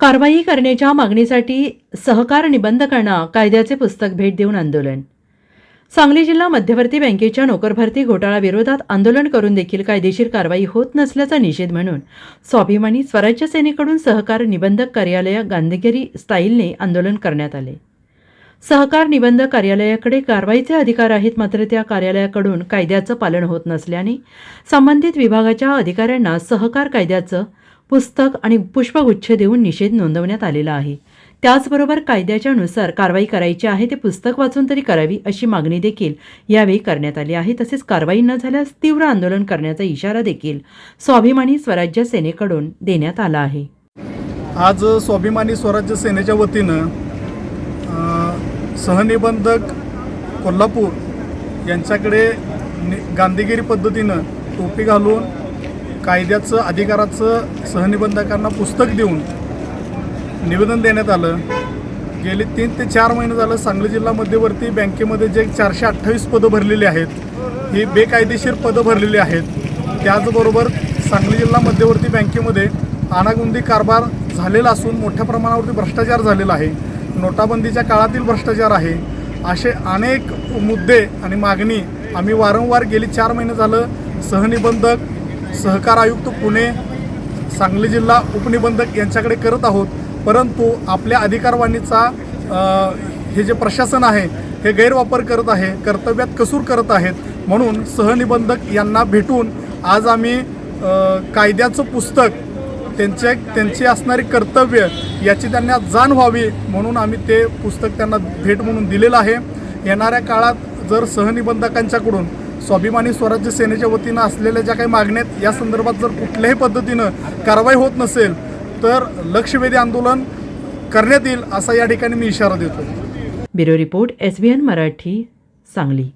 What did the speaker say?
कारवाई करण्याच्या मागणीसाठी सहकार निबंधकांना कायद्याचे पुस्तक भेट देऊन आंदोलन. सांगली जिल्हा मध्यवर्ती बँकेच्या नोकरभरती घोटाळाविरोधात आंदोलन करून देखील कायदेशीर कारवाई होत नसल्याचा निषेध म्हणून स्वाभिमानी स्वराज्य सेनेकडून सहकार निबंधक कार्यालय गांधीगिरी स्टाईलने आंदोलन करण्यात आले. सहकार निबंधक कार्यालयाकडे कारवाईचे अधिकार आहेत मात्र त्या कार्यालयाकडून कायद्याचं पालन होत नसल्याने संबंधित विभागाच्या अधिकाऱ्यांना सहकार कायद्याचं पुस्तक आणि पुष्पगुच्छ देऊन निषेध नोंदवण्यात आलेला आहे. त्याचबरोबर कायद्याच्या नुसार कारवाई करायची आहे ते पुस्तक वाचून तरी करावी अशी मागणी देखील यावेळी करण्यात आली आहे. तसेच कारवाई न झाल्यास तीव्र आंदोलन करण्याचा इशारा देखील स्वाभिमानी स्वराज्य सेनेकडून देण्यात आला आहे. आज स्वाभिमानी स्वराज्य सेनेच्या वतीनं सहनिबंधक कोल्हापूर यांच्याकडे नि गांधीगिरी पद्धतीनं टोपी घालून कायद्याचं अधिकाराचं सहनिबंधकांना पुस्तक देऊन निवेदन देण्यात आलं. गेले तीन ते चार महिने झालं सांगली जिल्हा मध्यवर्ती बँकेमध्ये जे चारशे अठ्ठावीस पदं भरलेली आहेत ही बेकायदेशीर पदं भरलेली आहेत. त्याचबरोबर सांगली जिल्हा मध्यवर्ती बँकेमध्ये आणागुंदी कारभार झालेला असून मोठ्या प्रमाणावरती भ्रष्टाचार झालेला आहे. नोटाबंदीच्या काळातील भ्रष्टाचार आहे. असे अनेक मुद्दे आणि मागणी आम्ही वारंवार गेली चार महिने झालं. सहनिबंधक सहकार आयुक्त पुणे सांगली जिल्हा उपनिबंधक यांच्याकडे करत आहोत. परंतु आपल्या अधिकारवाणीचा हे जे प्रशासन आहे हे गैरवापर करत आहे कर्तव्यात कसूर करत आहेत. म्हणून सहनिबंधक यांना भेटून आज आम्ही कायद्याचं पुस्तक त्यांचे त्यांची असणारी कर्तव्य याची त्यांना जाण व्हावी म्हणून आम्ही ते पुस्तक त्यांना भेट म्हणून दिलेलं आहे. येणाऱ्या काळात जर सहनिबंधकांच्याकडून स्वाभिमानी स्वराज्य सेनेच्या वतीनं असलेल्या ज्या काही मागण्या आहेत या संदर्भात जर कुठल्याही पद्धतीनं कारवाई होत नसेल तर लक्षवेधी आंदोलन करण्यात येईल असा या ठिकाणी मी इशारा देतो bureau report S B N Marathi Sangli.